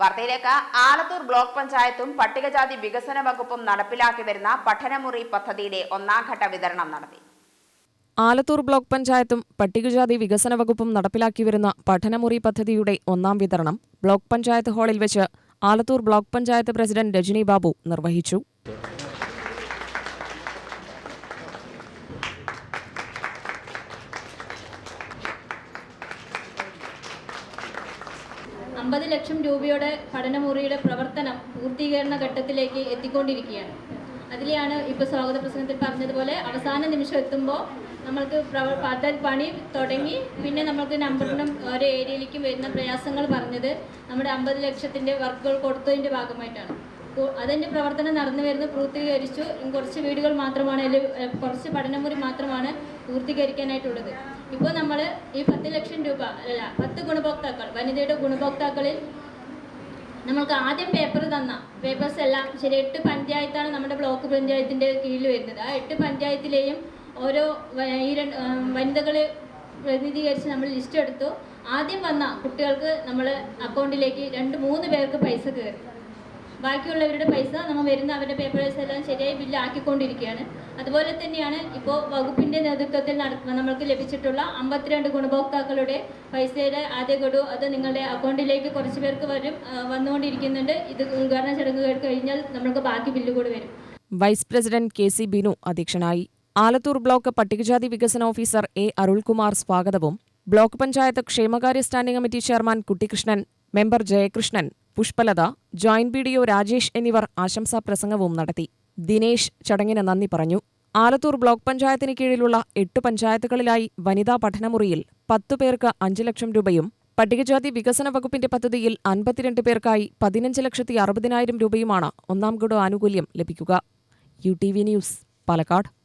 വാർത്തയിലേക്ക്. ആലത്തൂർ ബ്ലോക്ക് പഞ്ചായത്തും പട്ടികജാതി വികസന വകുപ്പും നടപ്പിലാക്കി വരുന്ന പഠനമുറി പദ്ധതിയുടെ ഒന്നാംഘട്ട വിതരണം നടത്തി. ആലത്തൂർ ബ്ലോക്ക് പഞ്ചായത്തും പട്ടികജാതി വികസന വകുപ്പും നടപ്പിലാക്കി വരുന്ന പഠനമുറി പദ്ധതിയുടെ ഒന്നാം വിതരണം ബ്ലോക്ക് പഞ്ചായത്ത് ഹാളിൽ വെച്ച് ആലത്തൂർ ബ്ലോക്ക് പഞ്ചായത്ത് പ്രസിഡന്റ് രജനി ബാബു നിർവഹിച്ചു. അമ്പത് ലക്ഷം രൂപയുടെ പഠനമുറിയുടെ പ്രവർത്തനം പൂർത്തീകരണ ഘട്ടത്തിലേക്ക് എത്തിക്കൊണ്ടിരിക്കുകയാണ്. അതിലെയാണ് ഇപ്പോൾ സ്വാഗത പ്രസംഗത്തിൽ പറഞ്ഞതുപോലെ അവസാന നിമിഷം എത്തുമ്പോൾ നമ്മൾക്ക് പദ്ധതി പണി തുടങ്ങി പിന്നെ നമ്മൾക്ക് നമ്പറിനും ഓരോ ഏരിയയിലേക്കും വരുന്ന പ്രയാസങ്ങൾ പറഞ്ഞത് നമ്മുടെ അമ്പത് ലക്ഷത്തിന്റെ വർക്കുകൾ കൊടുത്തതിന്റെ ഭാഗമായിട്ടാണ്. അതിന്റെ പ്രവർത്തനം നടന്നു വരുന്ന പൂർത്തീകരിച്ചു. കുറച്ച് വീടുകൾ മാത്രമാണ് കുറച്ച് പഠനമുറി മാത്രമാണ് പൂർത്തീകരിക്കാനായിട്ടുള്ളത്. ഇപ്പോൾ നമ്മൾ ഈ പത്ത് ലക്ഷം രൂപ അല്ല പത്ത് ഗുണഭോക്താക്കൾ വനിതയുടെ ഗുണഭോക്താക്കളിൽ നമ്മൾക്ക് ആദ്യം പേപ്പർ തന്ന പേപ്പേഴ്സ് എല്ലാം ശരി എട്ട് പഞ്ചായത്താണ് നമ്മുടെ ബ്ലോക്ക് പഞ്ചായത്തിന്റെ കീഴിൽ വരുന്നത്. ആ എട്ട് പഞ്ചായത്തിലെയും ഓരോ ഈ രണ്ട് വനിതകളെ പ്രതിനിധീകരിച്ച് നമ്മൾ ലിസ്റ്റ് എടുത്തു. ആദ്യം വന്ന കുട്ടികൾക്ക് നമ്മൾ അക്കൗണ്ടിലേക്ക് രണ്ട് മൂന്ന് പേർക്ക് പൈസ കയറി. ബാക്കിയുള്ളവരുടെ പൈസ നമ്മൾ വരുന്ന അവരുടെ പേപ്പേഴ്സ് എല്ലാം ശരിയായി ബില്ല് ആക്കിക്കൊണ്ടിരിക്കുകയാണ് അതുപോലെ തന്നെയാണ് ഇപ്പോൾ വകുപ്പിന്റെ നേതൃത്വത്തിൽ നടക്കുന്ന നമ്മൾക്ക് ലഭിച്ചിട്ടുള്ള അമ്പത്തിരണ്ട് ഗുണഭോക്താക്കളുടെ പൈസയുടെ ആദ്യ ഗഡു അത് നിങ്ങളുടെ അക്കൗണ്ടിലേക്ക് കുറച്ച് പേർക്ക് വരും വന്നുകൊണ്ടിരിക്കുന്നുണ്ട്. ഇത് ഉദ്ഘാടന ചടങ്ങുകൾ കഴിഞ്ഞാൽ നമ്മൾക്ക് ബാക്കി ബില്ല് കൂടി വരും. Vice president K C Binu അധ്യക്ഷനായി. ആലത്തൂർ ബ്ലോക്ക് പട്ടികജാതി വികസന ഓഫീസർ എ അരുൾകുമാർ സ്വാഗതവും. ബ്ലോക്ക് പഞ്ചായത്ത് ക്ഷേമകാര്യ standing committee chairman Kuttikrishnan member Jayakrishnan Pushpalatha joint B D Rajesh എന്നിവർ ആശംസാ പ്രസംഗവും നടത്തി. ദിനേശ് ചടങ്ങിന് നന്ദി പറഞ്ഞു. ആലത്തൂർ ബ്ലോക്ക് പഞ്ചായത്തിന് കീഴിലുള്ള എട്ട് പഞ്ചായത്തുകളിലായി വനിതാ പഠനമുറിയിൽ പത്തു പേർക്ക് അഞ്ച് ലക്ഷം രൂപയും പട്ടികജാതി വികസന വകുപ്പിന്റെ പദ്ധതിയിൽ അൻപത്തിരണ്ട് പേർക്കായി പതിനഞ്ച് ലക്ഷത്തി അറുപതിനായിരം രൂപയുമാണ് ഒന്നാം ഗഡു ആനുകൂല്യം ലഭിക്കുക. U T V news Palakkad.